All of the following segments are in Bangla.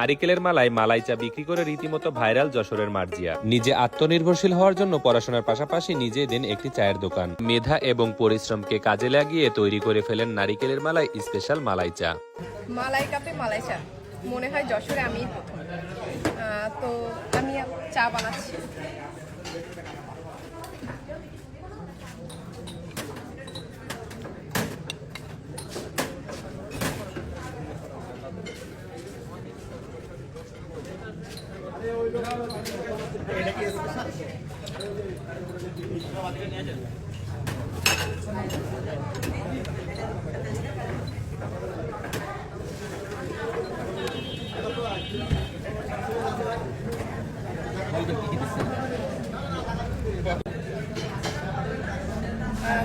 নারিকেলের মালায় মালাই চা বিক্রি করে রীতিমতো ভাইরাল যশোরের মার্জিয়া। নিজে আত্মনির্ভরশীল হওয়ার জন্য পড়াশোনার পাশাপাশি নিজে দেন একটি চায়ের দোকান। মেধা এবং পরিশ্রমকে কাজে লাগিয়ে তৈরি করে ফেলেন নারিকেলের মালায় স্পেশাল মালাই চা। মালাই কাপে মালাই চা। মনে হয় যশোরে আমি প্রথম। তো আমি চা বানাচ্ছি।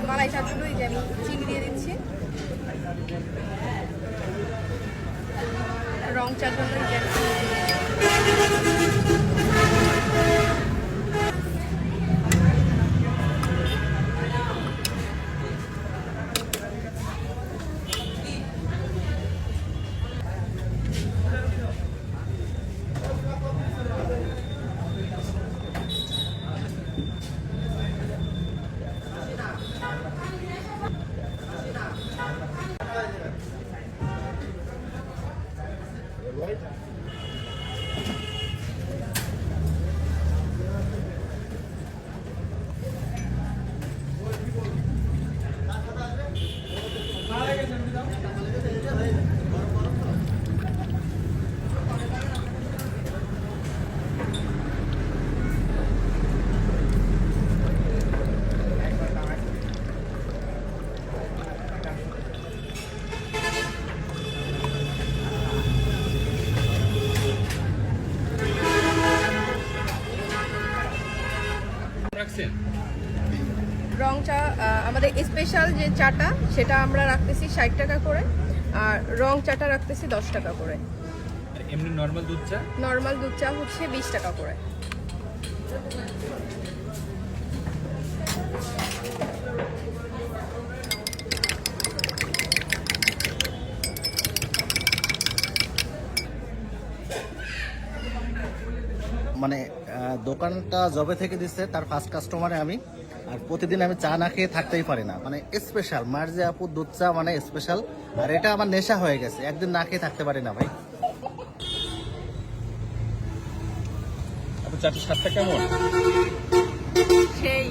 মালাই জন্য এই যে আমি চিনি দিয়ে দিচ্ছি। রং জন্য এই রং চা আমাদের স্পেশাল যে চাটা সেটা আমরা রাখতেছি ষাট টাকা করে আর রং চাটা রাখতেছি দশ টাকা করে। এমনি নর্মাল দুধ চা? নর্মাল দুধ চা হচ্ছে বিশ টাকা করে। মানে দোকানটা জবে থেকে দিচ্ছে তার ফার্স্ট কাস্টমারে আমি। আর প্রতিদিন আমি চা না খেয়ে থাকতেই পারি না। মানে স্পেশাল মার্জি আপু দুধ চা মানে স্পেশাল আর এটা আমার নেশা হয়ে গেছে। একদিন না খেয়ে থাকতে পারি না ভাই। আপনার চাটির স্বাদটা কেমন? সেই।